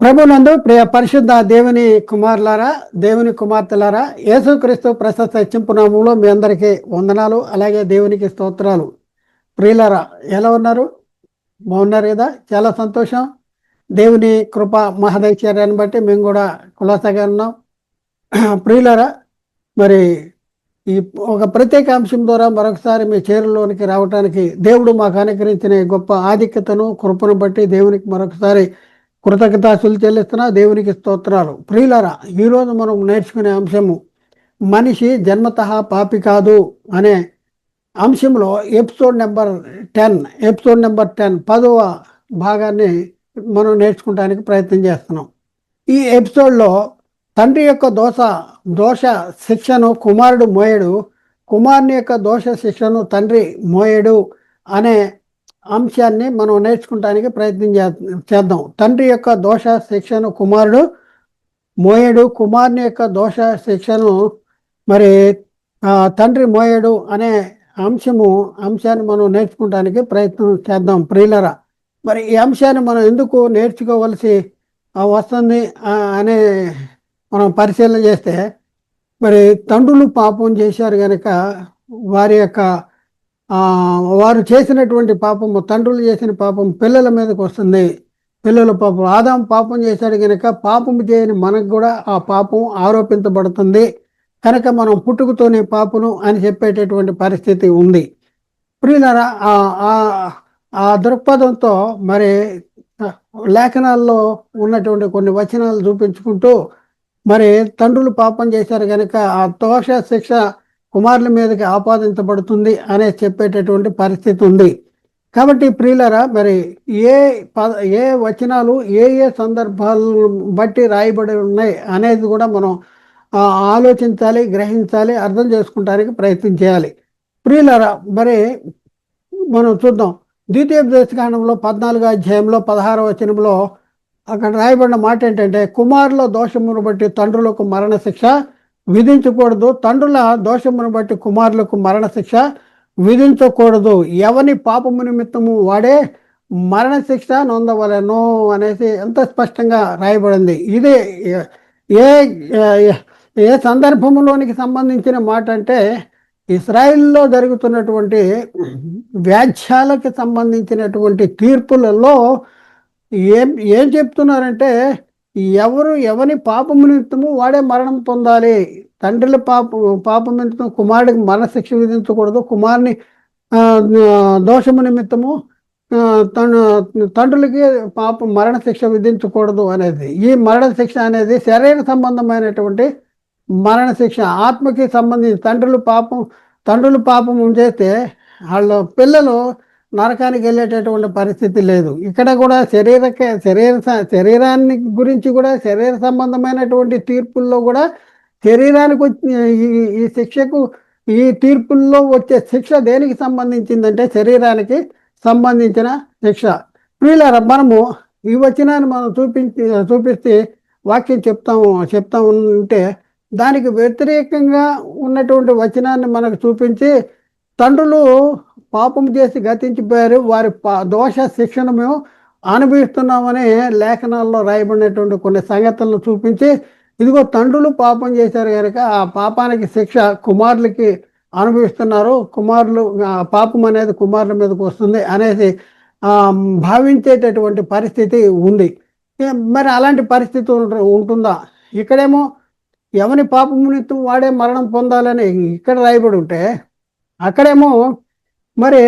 ప్రభునందు ప్రియ పరిశుద్ధ దేవుని కుమారులారా దేవుని కుమార్తెలారా యేసుక్రీస్తు ప్రశస్త చింపునామంలో మీ అందరికీ వందనాలు అలాగే దేవునికి స్తోత్రాలు. ప్రియులరా ఎలా ఉన్నారు? బాగున్నారు కదా? చాలా సంతోషం. దేవుని కృప మహదైశ్వర్యాన్ని బట్టి మేము కూడా కులాసగా ఉన్నాం. ప్రియులరా మరి ఈ ఒక ప్రత్యేక అంశం ద్వారా మరొకసారి మీ చేరులోనికి రావడానికి దేవుడు మాకు అనుగ్రహించిన గొప్ప ఆధిక్యతను కృపను బట్టి దేవునికి మరొకసారి కృతజ్ఞతాసులు చెల్లిస్తున్నా దేవునికి స్తోత్రాలు. ప్రియులరా ఈరోజు మనం నేర్చుకునే అంశము మనిషి జన్మతః పాపి కాదు అనే అంశంలో episode number ten episode number ten పదవ భాగాన్ని మనం నేర్చుకోవడానికి ప్రయత్నం చేస్తున్నాం. ఈ ఎపిసోడ్లో తండ్రి యొక్క దోష దోష శిక్షను కుమారుడు మోయడు కుమారుని యొక్క దోష శిక్షను తండ్రి మోయడు అనే అంశాన్ని మనం నేర్చుకుంటానికి ప్రయత్నం చేద్దాం. తండ్రి యొక్క దోష శిక్షను కుమారుడు మోయడు కుమారుని యొక్క దోష శిక్షను మరి తండ్రి మోయడు అనే అంశము అంశాన్ని మనం నేర్చుకోవడానికి ప్రయత్నం చేద్దాం ప్రియులరా. మరి ఈ అంశాన్ని మనం ఎందుకు నేర్చుకోవలసి వస్తుంది అనే మనం పరిశీలన చేస్తే మరి తండ్రులు పాపం చేశారు కనుక వారి యొక్క వారు చేసినటువంటి పాపము తండ్రులు చేసిన పాపం పిల్లల మీదకి వస్తుంది. పిల్లల పాపం. ఆదాం పాపం చేశాడు కనుక పాపము చేయని మనకు కూడా ఆ పాపం ఆరోపించబడుతుంది. కనుక మనం పుట్టుకతోనే పాపను అని చెప్పేటటువంటి పరిస్థితి ఉంది. ప్రియులరా ఆ- ఆ- దృక్పథంతో మరి లేఖనాల్లో ఉన్నటువంటి కొన్ని వచనాలు చూపించుకుంటూ మరి తండ్రులు పాపం చేశారు కనుక ఆ దోష శిక్ష కుమారుల మీదకి ఆపాదించబడుతుంది అనే చెప్పేటటువంటి పరిస్థితి ఉంది. కాబట్టి ప్రియులరా మరి ఏ ప ఏ వచనాలు ఏ ఏ సందర్భాలను బట్టి రాయబడి ఉన్నాయి అనేది కూడా మనం ఆలోచించాలి గ్రహించాలి అర్థం చేసుకోవడానికి ప్రయత్నం చేయాలి. ప్రియులరా మరి మనం చూద్దాం. ద్వితీయ దశకాండంలో పద్నాలుగో అధ్యాయంలో పదహారవ వచనంలో అక్కడ రాయబడిన మాట ఏంటంటే కుమారుల దోషమును బట్టి తండ్రులకు మరణశిక్ష విధించకూడదు. తండ్రుల దోషమును బట్టి కుమారులకు మరణశిక్ష. విధించకూడదు. ఎవని పాపము నిమిత్తము వాడే మరణశిక్ష నొందవలను అనేసి ఎంత స్పష్టంగా రాయబడింది. ఇది ఏ ఏ- సందర్భంలోనికి సంబంధించిన మాట అంటే ఇస్రాయిల్లో జరుగుతున్నటువంటి వ్యాజ్యాలకు సంబంధించినటువంటి తీర్పులలో ఏం ఏం చెప్తున్నారంటే ఎవరు ఎవని పాపము నిమిత్తము వాడే మరణం పొందాలి. తండ్రుల పాప పాపం నిమిత్తం కుమారుడికి మరణశిక్ష విధించకూడదు. కుమారుని దోషము నిమిత్తము తను తండ్రులకి పాప మరణశిక్ష విధించకూడదు అనేది. ఈ మరణశిక్ష అనేది శరీర సంబంధమైనటువంటి మరణశిక్ష. ఆత్మకి సంబంధించి తండ్రులు పాపం తండ్రులు పాపం చేస్తే వాళ్ళ పిల్లలు నరకానికి వెళ్ళేటటువంటి పరిస్థితి లేదు. ఇక్కడ కూడా శరీర శరీర స- శరీరాన్ని గురించి కూడా శరీర సంబంధమైనటువంటి తీర్పుల్లో కూడా శరీరానికి వచ్చి ఈ ఈ శిక్షకు ఈ తీర్పుల్లో వచ్చే శిక్ష దేనికి సంబంధించిందంటే శరీరానికి సంబంధించిన శిక్ష. ప్రియులారా మనము ఈ వచనాన్ని మనం చూపించి చూపిస్తే వాక్యం చెప్తాము చెప్తా ఉంటే దానికి వ్యతిరేకంగా ఉన్నటువంటి వచనాన్ని మనకు చూపించి తండ్రులు పాపం చేసి గతించిపోయారు. వారి పా- దోష శిక్షను మేము అనుభవిస్తున్నామని లేఖనాల్లో రాయబడినటువంటి కొన్ని సంగతులను చూపించి ఇదిగో తండ్రులు పాపం చేశారు కనుక ఆ పాపానికి శిక్ష కుమారులకి అనుభవిస్తున్నారు. కుమారులు పాపం అనేది కుమారుల మీదకి వస్తుంది అనేది భావించేటటువంటి పరిస్థితి ఉంది. మరి అలాంటి పరిస్థితి ఉంటుందా? ఇక్కడేమో ఎవని పాపం నిమిత్తం వాడే మరణం పొందాలని ఇక్కడ రాయబడి ఉంటే అక్కడేమో మరి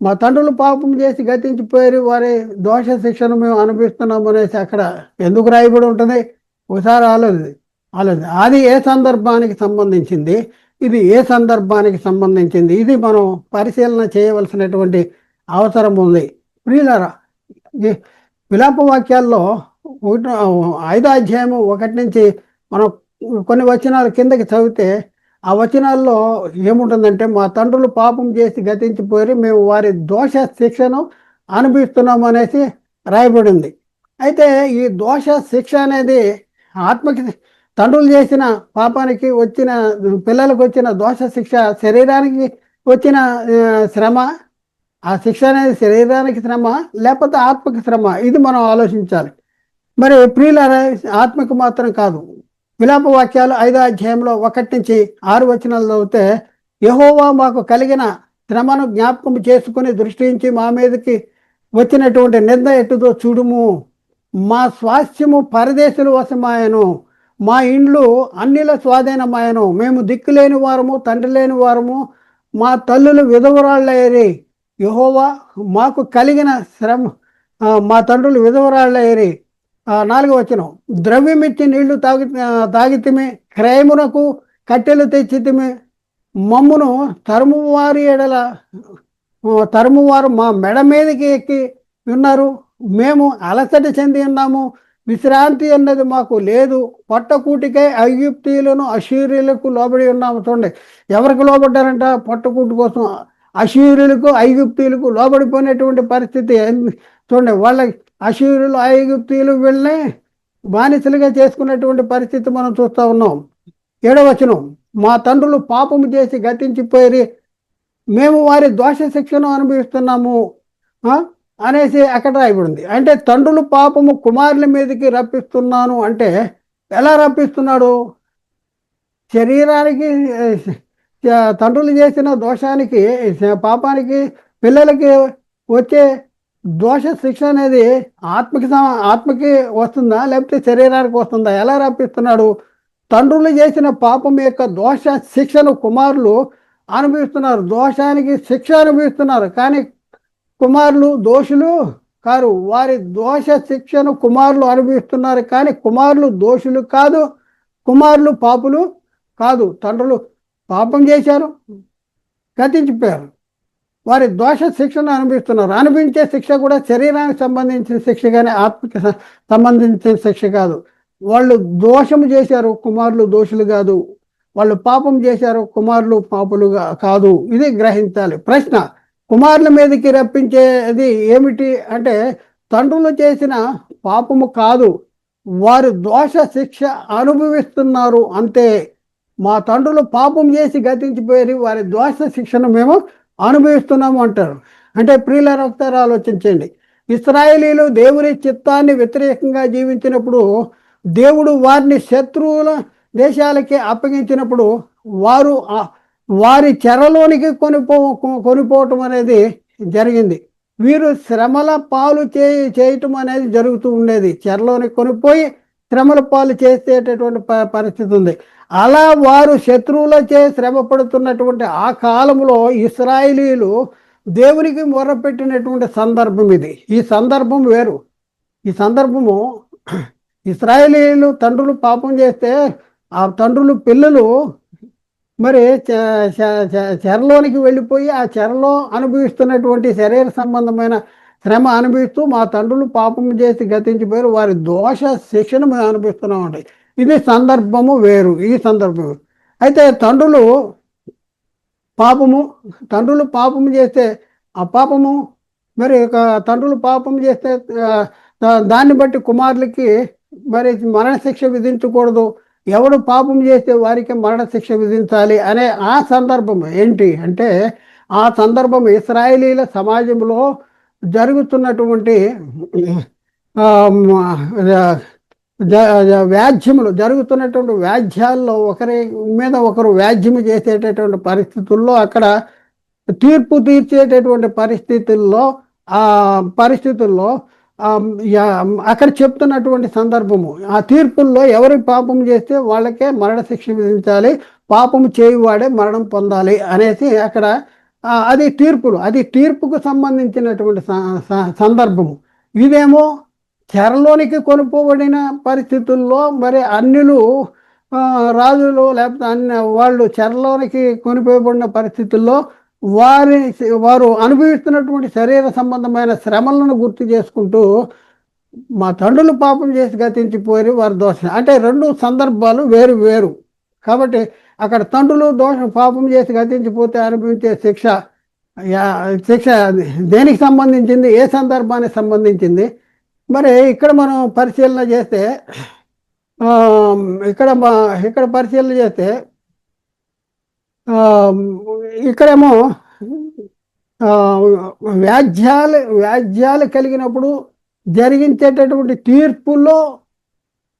మా తండ్రులు పాపం చేసి గతించిపోయారు. వారి దోష శిక్షను మేము అనుభవిస్తున్నాం అనేసి అక్కడ ఎందుకు రాయబడి ఉంటుంది? ఒకసారి ఆలోచి ఆలోచి అది ఏ సందర్భానికి సంబంధించింది? ఇది ఏ సందర్భానికి సంబంధించింది? ఇది మనం పరిశీలన చేయవలసినటువంటి అవసరం ఉంది. ప్రియులరా విలాప వాక్యాల్లో ఒకటి ఐదో అధ్యాయము ఒకటి నుంచి మనం కొన్ని వచనాలు కిందకి చదివితే ఆ వచనాల్లో ఏముంటుందంటే మా తండ్రులు పాపం చేసి గతించిపోయి మేము వారి దోష శిక్షను అనుభవిస్తున్నాం అనేసి రాయబడింది. అయితే ఈ దోష శిక్ష అనేది ఆత్మకి తండ్రులు చేసిన పాపానికి వచ్చిన పిల్లలకు వచ్చిన దోష శిక్ష శరీరానికి వచ్చిన శ్రమ ఆ శిక్ష అనేది శరీరానికి శ్రమ లేకపోతే ఆత్మకి శ్రమ ఇది మనం ఆలోచించాలి. మరి ప్రియుల ఆత్మకు మాత్రం కాదు. విలాప వాక్యాలు ఐదో అధ్యాయంలో ఒకటి నుంచి ఆరు వచనాలు చదివితే యహోవా మాకు కలిగిన శ్రమను జ్ఞాపకం చేసుకుని దృష్టించి మా మీదకి వచ్చినటువంటి నింద ఎట్టుదో చూడుము. మా స్వాస్థ్యము పరదేశుల వశమాయను. మా ఇండ్లు అన్నిల స్వాధీనమాయను. మేము దిక్కు లేని వారము తండ్రి లేని వారము మా తల్లులు విధవరాళ్ళయ్యేరి. యహోవా మాకు కలిగిన శ్రమ మా తండ్రులు విధవరాళ్ళయ్యేరి. నాలుగు వచ్చిన ద్రవ్యమిచ్చి నీళ్ళు తాగి తాగితిమి క్రయమునకు కట్టెలు తెచ్చితిమే. మమ్మును తరుమువారి ఎడల తరుమువారు మా మెడ మీదకి ఎక్కి ఉన్నారు. మేము అలసట చెంది ఉన్నాము. విశ్రాంతి అన్నది మాకు లేదు. పొట్టకూటికే అయ్యుప్తీయులను అశీర్యులకు లోబడి ఉన్నాము. చూడండి ఎవరికి లోబడ్డారంట? పొట్టకూటి కోసం అశీర్యులకు ఐగుప్తీయులకు లోబడిపోయినటువంటి పరిస్థితి. చూడండి వాళ్ళ అశీరులు ఐగుప్తీయులు వెళ్ళి బానిసలుగా చేసుకున్నటువంటి పరిస్థితి మనం చూస్తూ ఉన్నాం. ఏడవచనం మా తండ్రులు పాపము చేసి గతించిపోయి మేము వారి దోష శిక్షను అనుభవిస్తున్నాము. అనేసి అక్కడ రాయబడింది? అంటే తండ్రులు పాపము కుమారుల మీదకి రప్పిస్తున్నాను అంటే ఎలా రప్పిస్తున్నాడు? శరీరానికి తండ్రులు చేసిన దోషానికి పాపానికి పిల్లలకి వచ్చే దోష శిక్ష అనేది ఆత్మకి ఆత్మకి వస్తుందా? లేకపోతే శరీరానికి వస్తుందా? ఎలా రప్పిస్తున్నాడు? తండ్రులు చేసిన పాపం యొక్క దోష శిక్షను కుమారులు అనుభవిస్తున్నారు. దోషానికి శిక్ష అనుభవిస్తున్నారు. కానీ కుమారులు దోషులు కారు. వారి దోష శిక్షను కుమారులు అనుభవిస్తున్నారు. కానీ కుమారులు దోషులు కాదు కుమారులు పాపులు కాదు. తండ్రులు పాపం చేశారు గతించిపోయారు. వారి దోష శిక్షను అనుభవిస్తున్నారు. అనుభవించే శిక్ష కూడా శరీరానికి సంబంధించిన శిక్ష కానీ ఆత్మకి సంబంధించిన శిక్ష కాదు. వాళ్ళు దోషము చేశారు కుమారులు దోషులు కాదు. వాళ్ళు పాపం చేశారు కుమారులు పాపులుగా కాదు. ఇది గ్రహించాలి. ప్రశ్న కుమారుల మీదకి రప్పించేది ఏమిటి అంటే తండ్రులు చేసిన పాపము కాదు. వారు దోష శిక్ష అనుభవిస్తున్నారు అంతే. మా తండ్రులు పాపం చేసి గతించిపోయి వారి దోష శిక్షను మేము అనుభవిస్తున్నాము అంటారు. అంటే ప్రియులను ఒకసారి ఆలోచించండి. ఇస్రాయేలీలు దేవుని చిత్తాన్ని వ్యతిరేకంగా జీవించినప్పుడు దేవుడు వారిని శత్రువుల దేశాలకి అప్పగించినప్పుడు వారు వారి చెరలోనికి కొనిపో కొనిపోవటం అనేది జరిగింది. వీరు శ్రమల పాలు చే చేయటం అనేది జరుగుతూ ఉండేది. చెరలోనికి కొనిపోయి శ్రమల పాలు చేసేటటువంటి ప- పరిస్థితి ఉంది. అలా వారు శత్రువులచే శ్రమ పడుతున్నటువంటి ఆ కాలంలో ఇస్రాయిలీలు దేవునికి మొరపెట్టినటువంటి సందర్భం ఇది. ఈ సందర్భం వేరు. ఈ సందర్భము ఇస్రాయేలీలు తండ్రులు పాపం చేస్తే ఆ తండ్రులు పిల్లలు మరి చెరలోనికి వెళ్ళిపోయి ఆ చెరలో అనుభవిస్తున్నటువంటి శరీర సంబంధమైన శ్రమ అనుభవిస్తూ మా తండ్రులు పాపం చేసి గతించిపోయారు. వారి దోష శిక్షను మేము అనుభవిస్తున్నామండి ఇది సందర్భము వేరు. ఈ సందర్భం అయితే తండ్రులు పాపము తండ్రులు పాపము చేస్తే ఆ పాపము మరి ఒక తండ్రులు పాపం చేస్తే దా- దాన్ని బట్టి కుమారులకి మరి మరణశిక్ష విధించకూడదు. ఎవడు పాపం చేస్తే వారికి మరణశిక్ష విధించాలి అనే ఆ సందర్భం ఏంటి అంటే ఆ సందర్భం ఇస్రాయేలీల సమాజంలో జరుగుతున్నటువంటి వ్యాధ్యములు జరుగుతున్నటువంటి వ్యాజ్యాల్లో ఒకరి మీద ఒకరు వ్యాధ్యము చేసేటటువంటి పరిస్థితుల్లో అక్కడ తీర్పు తీర్చేటటువంటి పరిస్థితుల్లో ఆ పరిస్థితుల్లో అక్కడ చెప్తున్నటువంటి సందర్భము ఆ తీర్పుల్లో ఎవరి పాపం చేస్తే వాళ్ళకే మరణశిక్ష విధించాలి పాపము చేయువాడే మరణం పొందాలి అనేసి అక్కడ అది తీర్పులు అది తీర్పుకు సంబంధించినటువంటి స- సందర్భము. ఇదేమో చెరలోనికి కొనుక్కోబడిన పరిస్థితుల్లో మరి అన్యులు రాజులు లేకపోతే అన్ని వాళ్ళు చెరలోనికి కొనిపోయబడిన పరిస్థితుల్లో వారి వారు అనుభవిస్తున్నటువంటి శరీర సంబంధమైన శ్రమలను గుర్తు చేసుకుంటూ మా తండ్రులు పాపం చేసి గతించిపోయి వారి దోషం అంటే రెండు సందర్భాలు వేరు వేరు. కాబట్టి అక్కడ తండ్రులు దోషం పాపం చేసి గతించిపోతే అనుభవించే శిక్ష శిక్ష దేనికి సంబంధించింది? ఏ సందర్భానికి సంబంధించింది? మరి ఇక్కడ మనం పరిశీలన చేస్తే ఇక్కడ ఇక్కడ పరిశీలన చేస్తే ఇక్కడేమో వ్యాజ్యాలు వ్యాజ్యాలు కలిగినప్పుడు జరిగించేటటువంటి తీర్పులో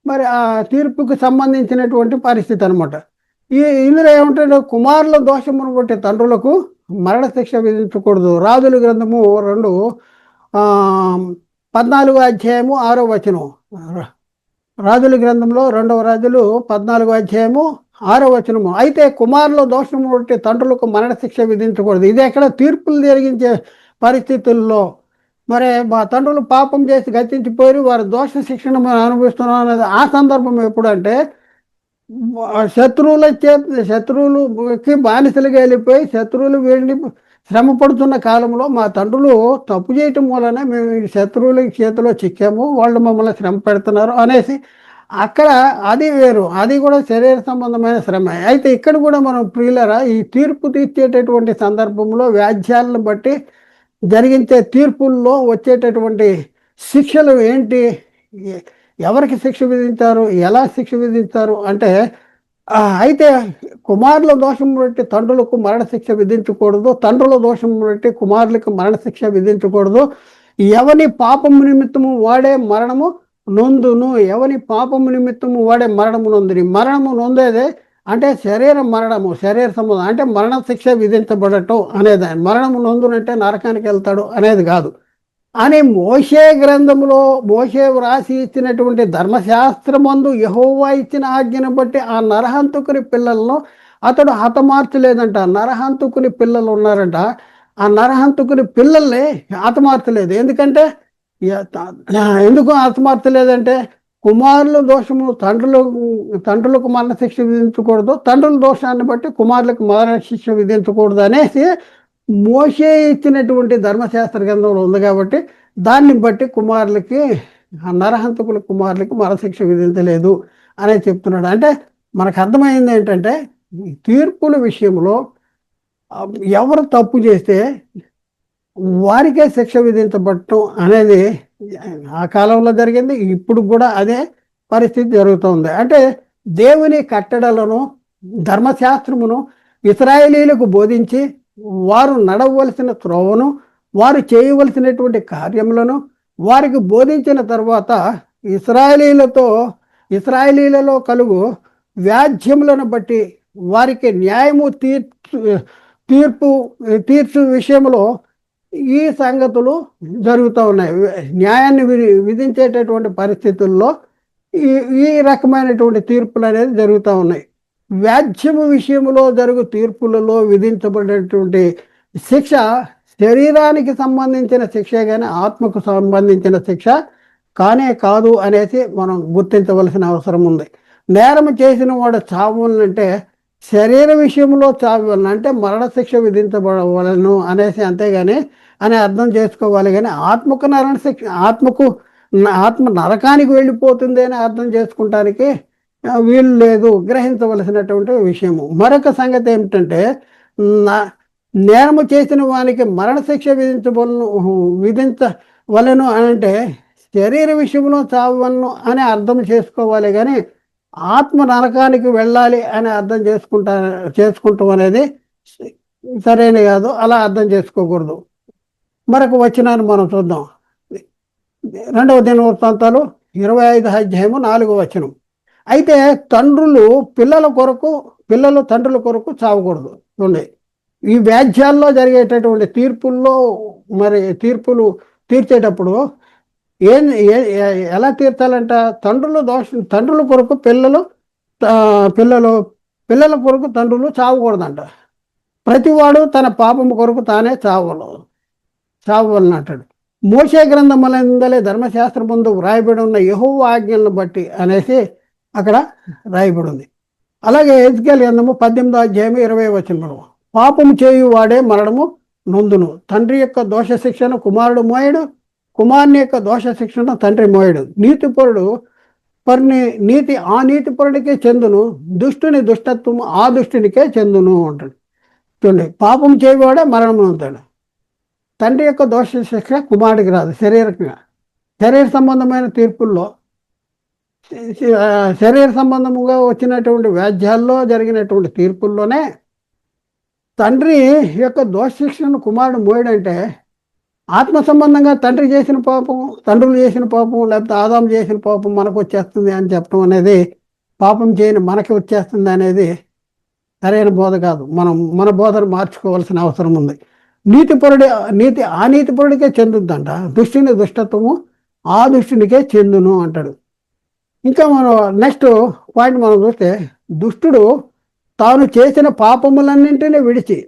మరి ఆ తీర్పుకు సంబంధించినటువంటి పరిస్థితి అనమాట ఈ ఇందులో ఏమంటే కుమారుల దోషమును బట్టి తండ్రులకు మరణశిక్ష విధించకూడదు. రాజుల గ్రంథము రెండు పద్నాలుగో అధ్యాయము ఆరో వచనం. రాజుల గ్రంథంలో రెండవ రాజులు పద్నాలుగో అధ్యాయము ఆరో వచనము. అయితే కుమారుల దోషము బట్టి తండ్రులకు మరణశిక్ష విధించకూడదు. ఇది ఎక్కడ తీర్పులు జరిగించే పరిస్థితుల్లో మరి మా తండ్రులు పాపం చేసి గతించిపోయి వారి దోష శిక్షణ మనం అనుభవిస్తున్నాం అనేది ఆ సందర్భం ఎప్పుడంటే శత్రువుల చేత శత్రువులకి బానిసలుగా వెళ్ళిపోయి శత్రువులు వెళ్ళి శ్రమ పడుతున్న కాలంలో మా తండ్రులు తప్పు చేయటం వలన మేము శత్రువుల చేతిలో చిక్కాము వాళ్ళు మమ్మల్ని శ్రమ పెడుతున్నారు అనేసి అక్కడ అది వేరు. అది కూడా శరీర సంబంధమైన శ్రమ. అయితే ఇక్కడ కూడా మనం ప్రియులరా ఈ తీర్పు తీర్చేటటువంటి సందర్భంలో వ్యాధ్యాలను బట్టి జరిగించే తీర్పుల్లో వచ్చేటటువంటి శిక్షలు ఏంటి? ఎవరికి శిక్ష విధించారు? ఎలా శిక్ష విధించారు? అంటే అయితే కుమారుల దోషం బట్టి తండ్రులకు మరణశిక్ష విధించకూడదు. తండ్రుల దోషం బట్టి కుమారులకు మరణశిక్ష విధించకూడదు. ఎవని పాపము నిమిత్తము వాడే మరణము నొందును. ఎవని పాపము నిమిత్తము వాడే మరణము నొందుని. మరణము నొందేదే అంటే శరీర మరణము శరీర సంబంధం అంటే మరణ శిక్ష విధించబడటం అనేది మరణము నొందునంటే నరకానికి వెళ్తాడు అనేది కాదు. అని మోషే గ్రంథంలో మోషే వ్రాసి ఇచ్చినటువంటి ధర్మశాస్త్రమందు యహోవా ఇచ్చిన ఆజ్ఞను బట్టి ఆ నరహంతుకుని పిల్లలను అతడు హతమార్చలేదంట. నరహంతుకుని పిల్లలు ఉన్నారంట. ఆ నరహంతుకుని పిల్లల్ని హతమార్చలేదు. ఎందుకంటే ఎందుకు హతమార్చలేదంటే కుమారుల దోషము తండ్రులు తండ్రులకు మరణ శిక్ష విధించకూడదు. తండ్రుల దోషాన్ని బట్టి కుమారులకు మరణ శిక్ష విధించకూడదు అనేసి మోసే ఇచ్చినటువంటి ధర్మశాస్త్ర గ్రంథంలో ఉంది కాబట్టి దాన్ని బట్టి కుమారులకి నరహంతకుల కుమారులకి మరణశిక్ష విధించలేదు అనే చెప్తున్నాడు. అంటే మనకు అర్థమైంది ఏంటంటే తీర్పుల విషయంలో ఎవరు తప్పు చేస్తే వారికే శిక్ష విధించబడటం అనేది ఆ కాలంలో జరిగింది. ఇప్పుడు కూడా అదే పరిస్థితి జరుగుతుంది. అంటే దేవుని కట్టడలను ధర్మశాస్త్రమును ఇస్రాయేలీలకు బోధించి వారు నడవలసిన త్రోవను వారు చేయవలసినటువంటి కార్యములను వారికి బోధించిన తర్వాత ఇస్రాయేలీలతో ఇస్రాయేలీలలో కలుగు వ్యాధ్యములను బట్టి వారికి న్యాయము తీర్చు తీర్పు తీర్చు విషయంలో ఈ సంగతులు జరుగుతూ ఉన్నాయి. న్యాయాన్ని విధి విధించేటటువంటి పరిస్థితుల్లో ఈ ఈ రకమైనటువంటి తీర్పులు అనేది జరుగుతూ ఉన్నాయి. వ్యాజ్యము విషయంలో జరుగు తీర్పులలో విధించబడినటువంటి శిక్ష శరీరానికి సంబంధించిన శిక్ష కానీ ఆత్మకు సంబంధించిన శిక్ష కానే కాదు అనేసి మనం గుర్తించవలసిన అవసరం ఉంది. నేరం చేసిన వాడు చావులంటే శరీర విషయంలో చావాలను అంటే మరణశిక్ష విధించబడవలను అనేసి అంతేగాని అని అర్థం చేసుకోవాలి కానీ ఆత్మకు నరణ శిక్ష ఆత్మకు ఆత్మ నరకానికి వెళ్ళిపోతుంది అని అర్థం చేసుకుంటానికి వీలు లేదు గ్రహించవలసినటువంటి విషయము. మరొక సంగతి ఏమిటంటే నా- నేరము చేసిన వానికి మరణశిక్ష విధించవలను విధించవలను అంటే శరీర విషయంలో చావలను అని అర్థం చేసుకోవాలి కానీ ఆత్మ నరకానికి వెళ్ళాలి అని అర్థం చేసుకుంటా చేసుకుంటాం అనేది సరైన కాదు. అలా అర్థం చేసుకోకూడదు. మరొక వచనాన్ని మనం చూద్దాం. రెండవ దినవృత్తాంతాలు ఇరవై ఐదు అధ్యాయము నాలుగో వచనం. అయితే తండ్రులు పిల్లల కొరకు పిల్లలు తండ్రుల కొరకు చావకూడదు. చూడండి. ఈ వ్యాజ్యాల్లో జరిగేటటువంటి తీర్పుల్లో మరి తీర్పులు తీర్చేటప్పుడు ఏం ఎలా తీర్చాలంట? తండ్రులు దోషం తండ్రుల కొరకు పిల్లలు పిల్లలు పిల్లల కొరకు తండ్రులు చావకూడదంట. ప్రతివాడు తన పాపము కొరకు తానే చావలు చావలను అంటాడు మోసే గ్రంథములందలే ధర్మశాస్త్రం ముందు వ్రాయబడి ఉన్న యహో ఆజ్ఞలను బట్టి అనేసి అక్కడ రాయబడి ఉంది అలాగే ఎజ్కేల్ గ్రంథము పద్దెనిమిదో అధ్యాయం ఇరవై వచనము పాపము చేయు వాడే మరణము నొందును. తండ్రి యొక్క దోష శిక్షను కుమారుడు మోయడు కుమారుని యొక్క దోష శిక్షణ తండ్రి మోయడు. నీతిపరుడు పరుని నీతి ఆ నీతిపరుడికే చెందును దుష్టుని దుష్టత్వము ఆ దుష్టునికే చెందును అంటాడు. చూడండి పాపం చేయవాడే మరణం అవుతాడు తండ్రి యొక్క దోష శిక్ష కుమారుడికి రాదు శరీరకంగా శరీర సంబంధమైన తీర్పుల్లో శరీర సంబంధముగా వచ్చినటువంటి వ్యాధ్యాల్లో జరిగినటువంటి తీర్పుల్లోనే తండ్రి యొక్క దోష శిక్షను కుమారుడు మోయడంటే ఆత్మ సంబంధంగా తండ్రి చేసిన పాపం తండ్రులు చేసిన పాపం లేకపోతే ఆదాం చేసిన పాపం మనకు వచ్చేస్తుంది అని చెప్పడం అనేది పాపం చేయని మనకి వచ్చేస్తుంది అనేది సరైన బోధ కాదు. మనం మన బోధను మార్చుకోవాల్సిన అవసరం ఉంది. నీతిపరుడి నీతి ఆ నీతిపరుడికే చెందుద్దంట. దుష్టుని దుష్టత్వము ఆ దుష్టునికే చెందును అంటాడు. ఇంకా మనం నెక్స్ట్ పాయింట్ మనం చూస్తే దుష్టుడు తాను చేసిన పాపములన్నింటినీ విడిచి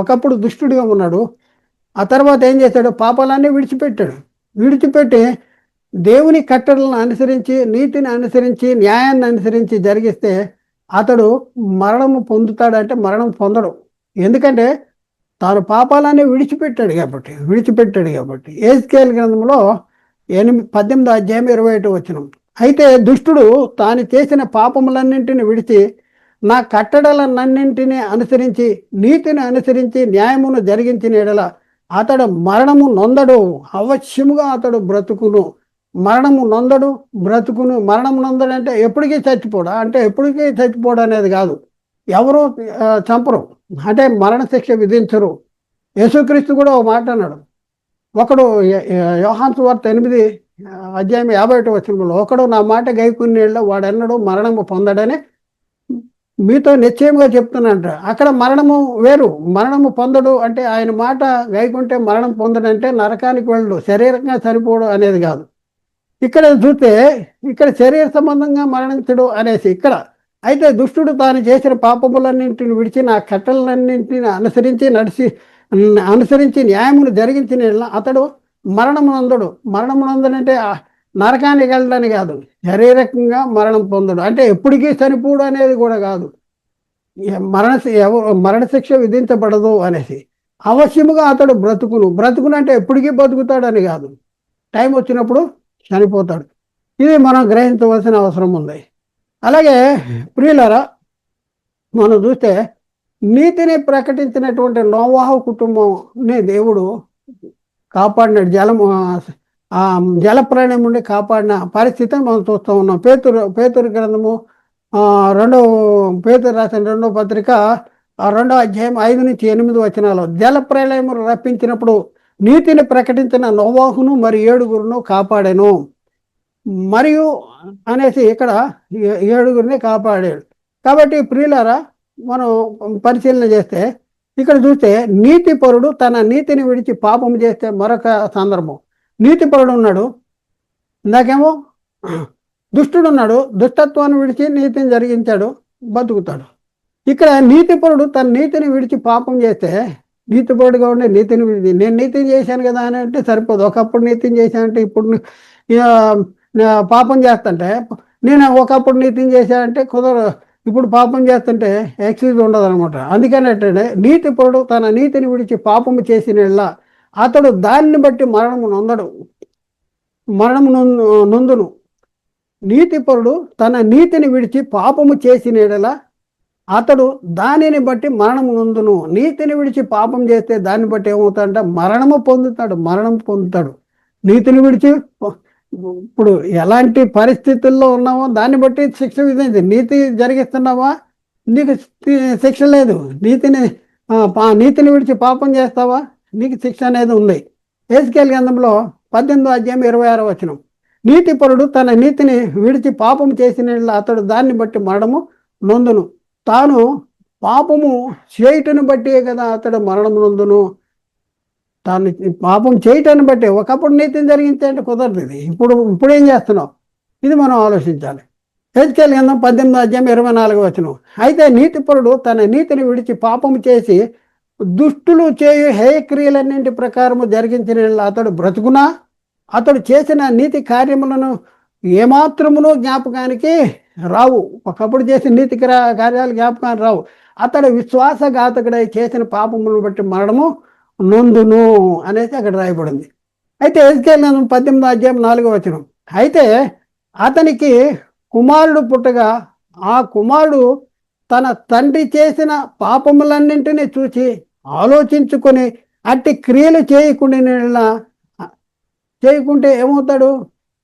ఒకప్పుడు దుష్టుడిగా ఉన్నాడు. ఆ తర్వాత ఏం చేశాడు పాపాలన్నీ విడిచిపెట్టాడు. విడిచిపెట్టి దేవుని కట్టడలను అనుసరించి నీతిని అనుసరించి న్యాయాన్ని అనుసరించి జరిగిస్తే అతడు మరణము పొందుతాడంటే మరణం పొందడు. ఎందుకంటే తాను పాపాలన్నీ విడిచిపెట్టాడు కాబట్టి విడిచిపెట్టాడు కాబట్టి. ఏస్కేల్ గ్రంథంలో ఎనిమిది పద్దెనిమిది అధ్యాయం ఇరవై ఒకటి వచ్చిన అయితే దుష్టుడు తాను చేసిన పాపములన్నింటిని విడిచి నా కట్టడలన్నింటినీ అనుసరించి నీతిని అనుసరించి న్యాయమును జరిగించిన ఎడల అతడు మరణము నొందడు అవశ్యముగా అతడు బ్రతుకును. మరణము నొందడు బ్రతుకును. మరణము నొందడు అంటే ఎప్పటికీ చచ్చిపోడా? అంటే ఎప్పటికీ చచ్చిపోడు అనేది కాదు. ఎవరు చంపరు. అంటే మరణశిక్ష విధించరు. యేసుక్రీస్తు కూడా ఒక మాట అన్నాడు. ఒకడు యోహాన్స్ వార్త ఎనిమిది అధ్యాయం యాభై ఒకటి వచ్చినప్పుడు ఒకడు నా మాట గైకునేళ్ళు వాడెన్నడు మరణము పొందడని మీతో నిశ్చయంగా చెప్తున్నానంట. అక్కడ మరణము వేరు. మరణము పొందడు అంటే ఆయన మాట గైకుంటే మరణం పొందడంటే నరకానికి వెళ్ళడు. శరీరంగా చనిపోవడం అనేది కాదు. ఇక్కడ చూస్తే ఇక్కడ శరీర సంబంధంగా మరణించడు అనేసి ఇక్కడ. అయితే దుష్టుడు తాను చేసిన పాపములన్నింటిని విడిచి నా కట్టలన్నింటిని అనుసరించి నడిచి అనుసరించి న్యాయమును జరిగించిన అతడు మరణమునందడు. మరణమునందడంటే నరకానికి వెళ్ళడానికి కాదు శారీరకంగా మరణం పొందడు. అంటే ఎప్పటికీ చనిపోడు అనేది కూడా కాదు. మరణ ఎవరు మరణశిక్ష విధించబడదు అనేసి. అవశ్యముగా అతడు బ్రతుకును. బ్రతుకును అంటే ఎప్పటికీ బతుకుతాడని కాదు. టైం వచ్చినప్పుడు చనిపోతాడు. ఇది మనం గ్రహించవలసిన అవసరం ఉంది. అలాగే ప్రియులరా మనం చూస్తే నీతిని ప్రకటించినటువంటి నోవాహ కుటుంబంని దేవుడు కాపాడినాడు. జలము ఆ జల ప్రళయం నుండి కాపాడిన పరిస్థితిని మనం చూస్తూ ఉన్నాం. పేతురు పేతురు గ్రంథము రెండో పేతురు రాసిన రెండో పత్రిక ఆ రెండో అధ్యాయం ఐదు నుంచి ఎనిమిది వచనాలు. జల ప్రళయం రప్పించినప్పుడు నీతిని ప్రకటించిన నోవాహును మరి ఏడుగురును కాపాడాను. మరియు అనేసి ఇక్కడ ఏ- ఏడుగురిని కాపాడాడు. కాబట్టి ప్రియులారా మనం పరిశీలన చేస్తే ఇక్కడ చూస్తే నీతిపరుడు తన నీతిని విడిచి పాపం చేస్తే మరొక సందర్భం. నీతిపరుడు ఉన్నాడు. ఇందాకేమో దుష్టుడు ఉన్నాడు. దుష్టత్వాన్ని విడిచి నీతిని జరిగించాడు. బతుకుతాడు. ఇక్కడ నీతిపరుడు తన నీతిని విడిచి పాపం చేస్తే నీతిపరుడుగా ఉండే నీతిని విడిచి నేను నీతిని చేశాను కదా అని అంటే సరిపోదు. ఒకప్పుడు నీతిని చేశానంటే ఇప్పుడు పాపం చేస్తుంటే నేను ఒకప్పుడు నీతిని చేశానంటే కుదరదు. ఇప్పుడు పాపం చేస్తుంటే ఎక్సైజ్ ఉండదు అనమాట అందుకని నీతిపరుడు తన నీతిని విడిచి పాపము చేసిన అతడు దాన్ని బట్టి మరణము నొందడు. మరణము నొందును. నీతిపరుడు తన నీతిని విడిచి పాపము చేసిన యెడల అతడు దానిని బట్టి మరణము నొందును. నీతిని విడిచి పాపం చేస్తే దాన్ని బట్టి ఏమవుతాడంటే? మరణము పొందుతాడు మరణం పొందుతాడు. నీతిని విడిచి ఇప్పుడు ఎలాంటి పరిస్థితుల్లో ఉన్నామో దాన్ని బట్టి శిక్ష విధించి నీతి జరిగిస్తున్నావా? నీకు శిక్ష లేదు. నీతిని పా- నీతిని విడిచి పాపం చేస్తావా? నీకు శిక్ష అనేది ఉంది. ఏసుకేల్ గ్రంథంలో పద్దెనిమిదో అధ్యాయం ఇరవై ఆరో వచనం. నీతిపరుడు తన నీతిని విడిచి పాపం చేసిన అతడు దాన్ని బట్టి మరణము నొందును. తాను పాపము చేయటను బట్టే కదా అతడు మరణము నొందును. తాను పాపం చేయటాన్ని బట్టి ఒకప్పుడు నీతిని జరిగించే అంటే కుదరదు ఇది. ఇప్పుడు ఇప్పుడు ఏం చేస్తున్నావు? ఇది మనం ఆలోచించాలి. హెచ్కేల్ గంధం పద్దెనిమిది అధ్యాయం ఇరవై నాలుగు వచనం. అయితే నీతిపరుడు తన నీతిని విడిచి పాపం చేసి దుష్టులు చేయు హేయక్రియలన్నింటి ప్రకారము జరిగించిన అతడు బ్రతుకునా? అతడు చేసిన నీతి కార్యములను ఏమాత్రమును జ్ఞాపకానికి రావు. ఒకప్పుడు చేసిన నీతి కార్యాలు జ్ఞాపకానికి రావు. అతడు విశ్వాసఘాతకుడై చేసిన పాపములను బట్టి మరణము నొందును అనేసి అక్కడ రాయబడింది. అయితే ఎస్కేల్ పద్దెనిమిది అధ్యాయం నాలుగో వచనం. అయితే అతనికి కుమారుడు పుట్టగా ఆ కుమారుడు తన తండ్రి చేసిన పాపములన్నింటినీ చూసి ఆలోచించుకొని అట్టి క్రియలు చేయకుండా చేయకుంటే ఏమవుతాడు?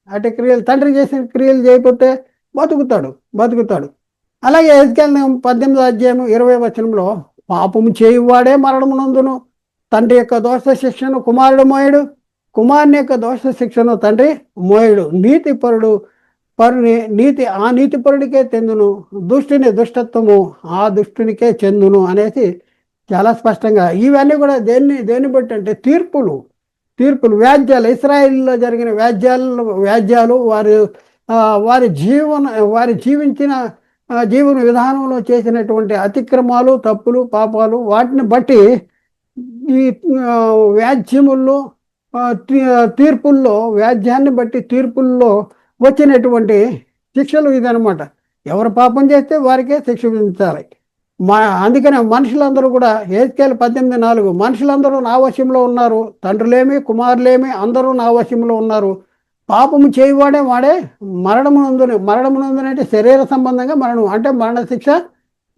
అట్టి క్రియలు తండ్రి చేసిన క్రియలు చేయకపోతే బతుకుతాడు బతుకుతాడు. అలాగే ఎస్కేల్ పద్దెనిమిది అధ్యాయం ఇరవై వచనంలో పాపము చేయువాడే మరణమునందును తండ్రి యొక్క దోష శిక్షను కుమారుడు మోయడు కుమారుని యొక్క దోష శిక్షను తండ్రి మోయడు. నీతి పరుడు పరుని నీతి ఆ నీతిపరుడికే చెందును దుష్టుని దుష్టత్వము ఆ దుష్టునికే చెందును అనేసి చాలా స్పష్టంగా ఇవన్నీ కూడా దేన్ని దేన్ని బట్టి అంటే తీర్పులు తీర్పులు వ్యాజ్యాలు. ఇస్రాయిల్లో జరిగిన వ్యాజ్యాలు వ్యాజ్యాలు వారు వారి జీవన వారి జీవించిన జీవన విధానంలో చేసినటువంటి అతిక్రమాలు తప్పులు పాపాలు వాటిని బట్టి ఈ వ్యాజ్యముల్లో తీర్పుల్లో వ్యాజ్యాన్ని బట్టి తీర్పుల్లో వచ్చినటువంటి శిక్షలు ఇదనమాట ఎవరు పాపం చేస్తే వారికే శిక్ష విధించాలి. మా అందుకనే మనుషులందరూ కూడా ఏజ్కేల్ పద్దెనిమిది నాలుగు మనుషులందరూ నా వశంలో ఉన్నారు తండ్రులేమి కుమారులేమి అందరూ నా వశంలో ఉన్నారు. పాపము చేయవాడే వాడే మరణమునందుని మరణమునందునంటే శరీర సంబంధంగా మరణం అంటే మరణ శిక్ష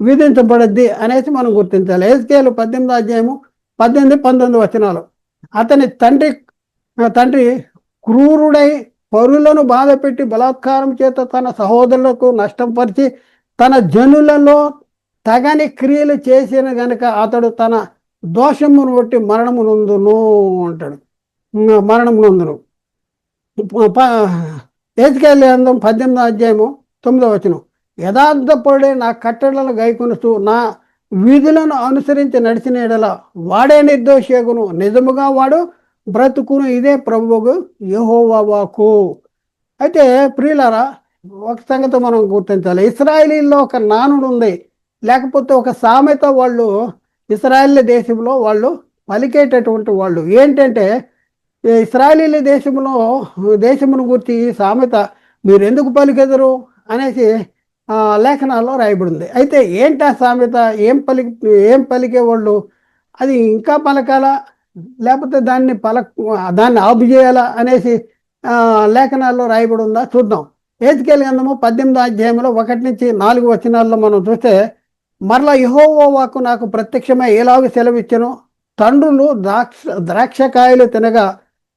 విధించబడద్ది అనేసి మనం గుర్తించాలి. ఏజ్కేలు పద్దెనిమిది అధ్యాయము పద్దెనిమిది పంతొమ్మిది వచనాలు. అతని తండ్రి తండ్రి క్రూరుడై పరులను బాధపెట్టి బలాత్కారం చేత తన సహోదరులకు నష్టం పరిచి తన జనులలో తగని క్రియలు చేసిన గనక అతడు తన దోషమును బట్టి మరణమునందును అంటాడు. మరణమునందును. ఏతికేళ్ళ అందం పద్దెనిమిదో అధ్యాయము తొమ్మిదో వచనం. యథార్థపడే నా కట్టడలను గైకొనుస్తూ నా విధులను అనుసరించి నడిచిన ఎడల వాడే నిర్దోషకును నిజముగా వాడు బ్రతుకును ఇదే ప్రభువుకు యహోవాకు అయితే ప్రియులారా ఒక సంగతి మనం గుర్తించాలి. ఇస్రాయలీలో ఒక నానుడు ఉంది లేకపోతే ఒక సామెత వాళ్ళు ఇస్రాయల్ దేశంలో వాళ్ళు పలికేటటువంటి వాళ్ళు. ఏంటంటే ఇస్రాయలీల దేశంలో దేశమును గురించి సామెత మీరు ఎందుకు పలికెదరు అనేసి లేఖనాల్లో రాయబడింది. అయితే ఏంటి ఆ సామెత? ఏం పలికి ఏం పలికే వాళ్ళు అది ఇంకా పలకాలా? లేకపోతే దాన్ని పల దాన్ని ఆపు చేయాలా అనేసి లేఖనాల్లో రాయబడి ఉందా? చూద్దాం. ఏజ్కేల్ గంధము పద్దెనిమిదో అధ్యాయంలో ఒకటి నుంచి నాలుగు వచనాల్లో మనం చూస్తే మరలా యహోవాకు నాకు ప్రత్యక్షమై ఎలాగ సెలవిచ్చను? తండ్రులు ద్రాక్ష ద్రాక్షకాయలు తినగా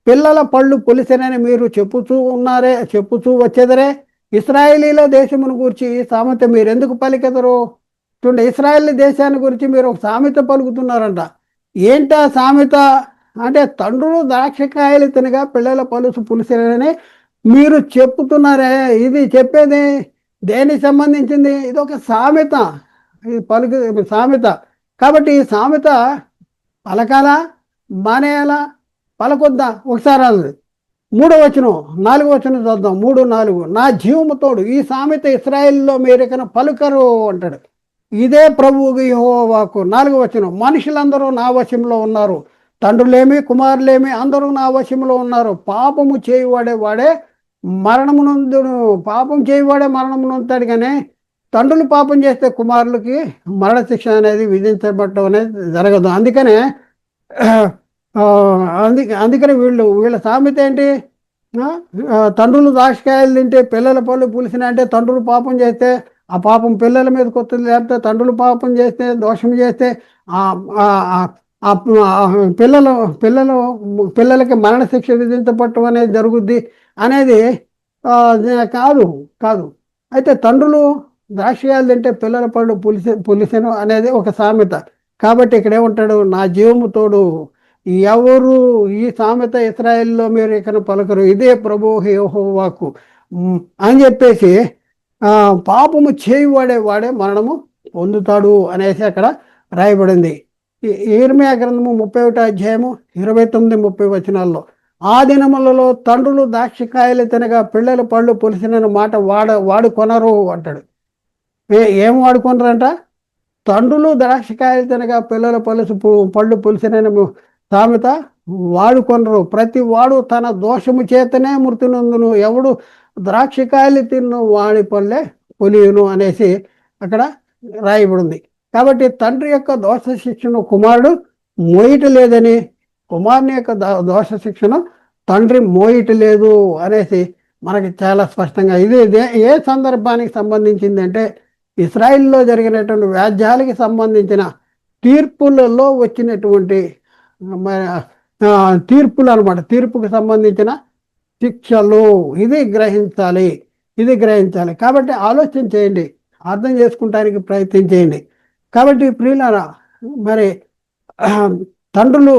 పిల్లల పళ్ళు పులిసినని మీరు చెప్పుచూ ఉన్నారే చెప్పుచూ వచ్చేదరే? ఇస్రాయేలీల దేశమును గురించి సామెత మీరు ఎందుకు పలికెదరు? చూడండి ఇస్రాయేల్ దేశాన్ని గురించి మీరు ఒక సామెత పలుకుతున్నారంట. ఏంటా సామెత? అంటే తండ్రులు ద్రాక్షకాయలు తినగా పిల్లల పలుసు పులిసినని మీరు చెప్పుతున్నారే? ఇది చెప్పేది దేనికి సంబంధించింది? ఇది ఒక సామెత. పలుకు సామెత. కాబట్టి ఈ సామెత పలకాలా మానేయాలా పలకొద్దా? ఒకసారి అన్నది మూడో వచనం నాలుగో వచనం చూద్దాం. మూడు నాలుగు. నా జీవముతోడు ఈ సామెత ఇస్రాయిల్లో మీరెకన పలుకరు అంటాడు. ఇదే ప్రభువు యహోవాకు. నాలుగో వచనం మనుషులందరూ నా వశంలో ఉన్నారు. తండ్రులేమి కుమారులేమి అందరూ నా వశంలో ఉన్నారు. పాపము చేయువాడే వాడే మరణమునందును పాపం చేయువాడే మరణమునంతాడు కానీ తండ్రులు పాపం చేస్తే కుమారులకి మరణశిక్ష అనేది విధించబడటం అనేది జరగదు. అందుకనే అందుకే అందుకని వీళ్ళు వీళ్ళ సామెత ఏంటి? తండ్రులు దాక్షకాయలు తింటే పిల్లల పళ్ళు పులిసిన అంటే తండ్రులు పాపం చేస్తే ఆ పాపం పిల్లల మీద కొత్తది లేకపోతే తండ్రులు పాపం చేస్తే దోషం చేస్తే పిల్లలు పిల్లలు పిల్లలకి మరణశిక్ష విధించబడటం అనేది జరుగుద్ది అనేది కాదు కాదు. అయితే తండ్రులు ద్రాక్షయాలు తింటే పిల్లల పళ్ళు పులిసె పులిసెను అనేది ఒక సామెత. కాబట్టి ఇక్కడ ఏమంటాడు నా జీవము తోడు ఎవరు ఈ సామెత ఇస్రాయల్లో మీరు ఇక్కడ పలకరు ఇదే ప్రభు వాకు అని చెప్పేసి పాపము చేయువాడే వాడే మరణము పొందుతాడు అనేసి అక్కడ రాయబడింది. ఈర్మియా గ్రంథము ముప్పై ఒకటి అధ్యాయము ఇరవై తొమ్మిది ముప్పై వచనాల్లో ఆ దినములలో తండ్రులు దాక్షికాయలు తినగా పిల్లల పళ్ళు పులిసిన మాట వాడ వాడు కొనరు అంటాడు. ఏం వాడుకున్నారంట తండ్రులు ద్రాక్షకాయలు తినగా పిల్లల పలుసు పళ్ళు పులిసిన సామెత వాడుకొనరు. ప్రతి వాడు తన దోషము చేతనే మృతి నందును ఎవడు ద్రాక్షకాయలు తిన్ను వాడి పల్లె పులియును అనేసి అక్కడ రాయబడింది. కాబట్టి తండ్రి యొక్క దోష శిక్షణ కుమారుడు మోయిట లేదని కుమారుని యొక్క దోష శిక్షణ తండ్రి మోయిట లేదు అనేసి మనకి చాలా స్పష్టంగా ఇది ఏ సందర్భానికి సంబంధించింది అంటే ఇస్రాయిల్లో జరిగినటువంటి వ్యాజ్యాలకి సంబంధించిన తీర్పులలో వచ్చినటువంటి తీర్పులు అనమాట తీర్పుకు సంబంధించిన శిక్షలు. ఇది గ్రహించాలి. ఇది గ్రహించాలి. కాబట్టి ఆలోచన చేయండి. అర్థం చేసుకుంటానికి ప్రయత్నం చేయండి. కాబట్టి ప్రియులారా మరి తండ్రులు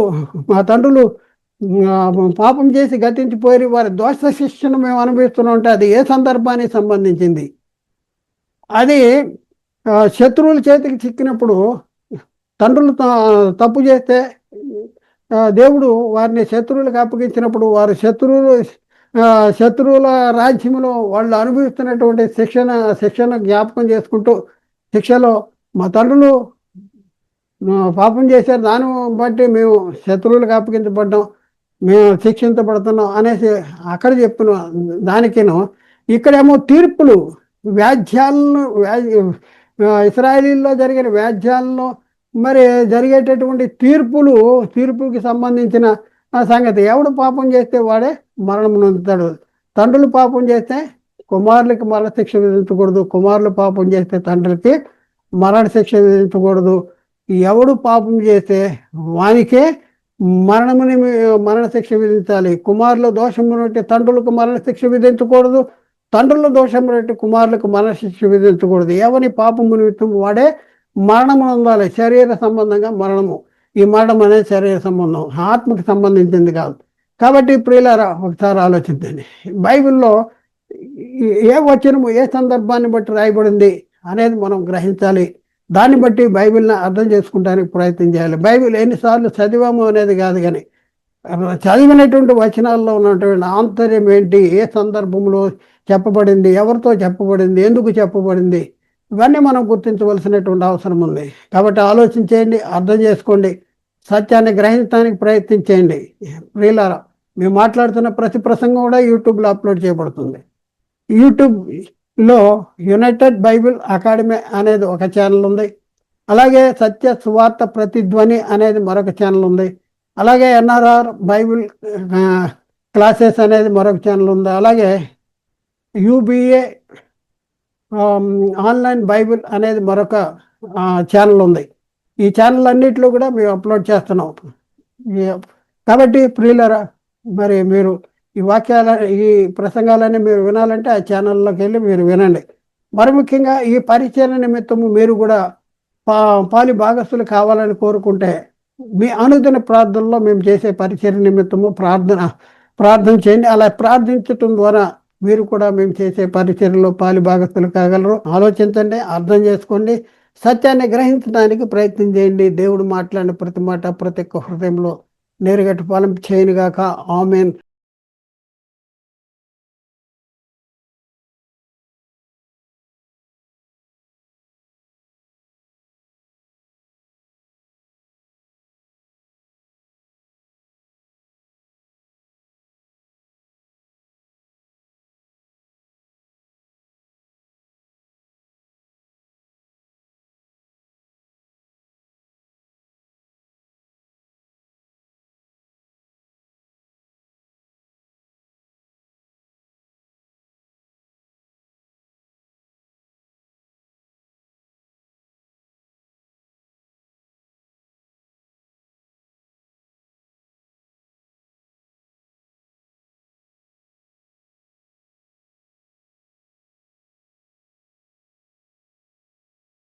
మా తండ్రులు పాపం చేసి గతించిపోయి వారి దోష శిక్షను మేము అనుభవిస్తున్నాం అంటే అది ఏ సందర్భానికి సంబంధించింది? అది శత్రువుల చేతికి చిక్కినప్పుడు తండ్రులు త- తప్పు చేస్తే దేవుడు వారిని శత్రువులకు అప్పగించినప్పుడు వారు శత్రువులు శత్రువుల రాజ్యంలో వాళ్ళు అనుభవిస్తున్నటువంటి శిక్షణ శిక్షణ జ్ఞాపకం చేసుకుంటూ శిక్షలో మా తండ్రులు పాపం చేశారు. దాన్ని బట్టి మేము శత్రువులకు అప్పగించబడ్డాం. మేము శిక్షించబడుతున్నాం అనేసి అక్కడ చెప్పిన దానికిను ఇక్కడేమో తీర్పులు వ్యాజ్యాలను ఇస్రాయలీల్లో జరిగిన వ్యాజ్యాలను మరి జరిగేటటువంటి తీర్పులు తీర్పుకి సంబంధించిన సంగతి. ఎవడు పాపం చేస్తే వాడే మరణం నొందుతాడు. తండ్రులు పాపం చేస్తే కుమారులకి మరణశిక్ష విధించకూడదు. కుమారులు పాపం చేస్తే తండ్రికి మరణశిక్ష విధించకూడదు. ఎవడు పాపం చేస్తే వానికే మరణముని మరణశిక్ష విధించాలి. కుమారుల దోషం బట్టి తండ్రులకు మరణశిక్ష విధించకూడదు. తండ్రుల దోషం బట్టి కుమారులకు మనశిక్ష విధించకూడదు. ఎవని పాపము నిమిత్తం వాడే మరణము పొందాలి శరీర సంబంధంగా మరణము. ఈ మరణం అనేది శరీర సంబంధం. ఆత్మకు సంబంధించింది కాదు. కాబట్టి ప్రియులారా ఒకసారి ఆలోచించండి. బైబిల్లో ఏ వచనము ఏ సందర్భాన్ని బట్టి రాయబడింది అనేది మనం గ్రహించాలి. దాన్ని బట్టి బైబిల్ని అర్థం చేసుకుంటానికి ప్రయత్నం చేయాలి. బైబిల్ ఎన్నిసార్లు చదివాము అనేది కాదు కానీ చదివినటువంటి వచనాల్లో ఉన్నటువంటి ఆంతర్యం ఏంటి? ఏ సందర్భంలో చెప్పబడింది ఎవరితో చెప్పబడింది ఎందుకు చెప్పబడింది ఇవన్నీ మనం గుర్తించవలసినటువంటి అవసరం ఉంది. కాబట్టి ఆలోచించేయండి అర్థం చేసుకోండి సత్యాన్ని గ్రహించడానికి ప్రయత్నించేయండి. ప్రియులారా మేము మాట్లాడుతున్న ప్రతి ప్రసంగం కూడా యూట్యూబ్లో అప్లోడ్ చేయబడుతుంది. యూట్యూబ్లో యునైటెడ్ బైబిల్ అకాడమీ అనేది ఒక ఛానల్ ఉంది. అలాగే సత్య సువార్త ప్రతిధ్వని అనేది మరొక ఛానల్ ఉంది. అలాగే ఎన్ఆర్ఆర్ బైబిల్ క్లాసెస్ అనేది మరొక ఛానల్ ఉంది. అలాగే యూబీఏ ఆన్లైన్ బైబిల్ అనేది మరొక ఛానల్ ఉంది. ఈ ఛానల్ అన్నిటిలో కూడా మేము అప్లోడ్ చేస్తున్నాం. కాబట్టి ప్రియులరా మరి మీరు ఈ వాక్యాల ఈ ప్రసంగాలన్నీ మీరు వినాలంటే ఆ ఛానల్లోకి వెళ్ళి మీరు వినండి. మరి ముఖ్యంగా ఈ పరిచయం నిమిత్తము మీరు కూడా పా పాలి భాగస్తులు కావాలని కోరుకుంటే మీ అనుదిన ప్రార్థనలో మేము చేసే పరిచయం నిమిత్తము ప్రార్థన ప్రార్థన చేయండి. అలా ప్రార్థించటం ద్వారా మీరు కూడా మేము చేసే పరిచర్లో పాలి భాగస్తులు కాగలరు. ఆలోచించండి అర్థం చేసుకోండి సత్యాన్ని గ్రహించడానికి ప్రయత్నం చేయండి. దేవుడు మాట్లాడిన ప్రతి మాట ప్రతి ఒక్క హృదయంలో నేరుగట్టు పాలన చేయనుగాక. ఆమెన్.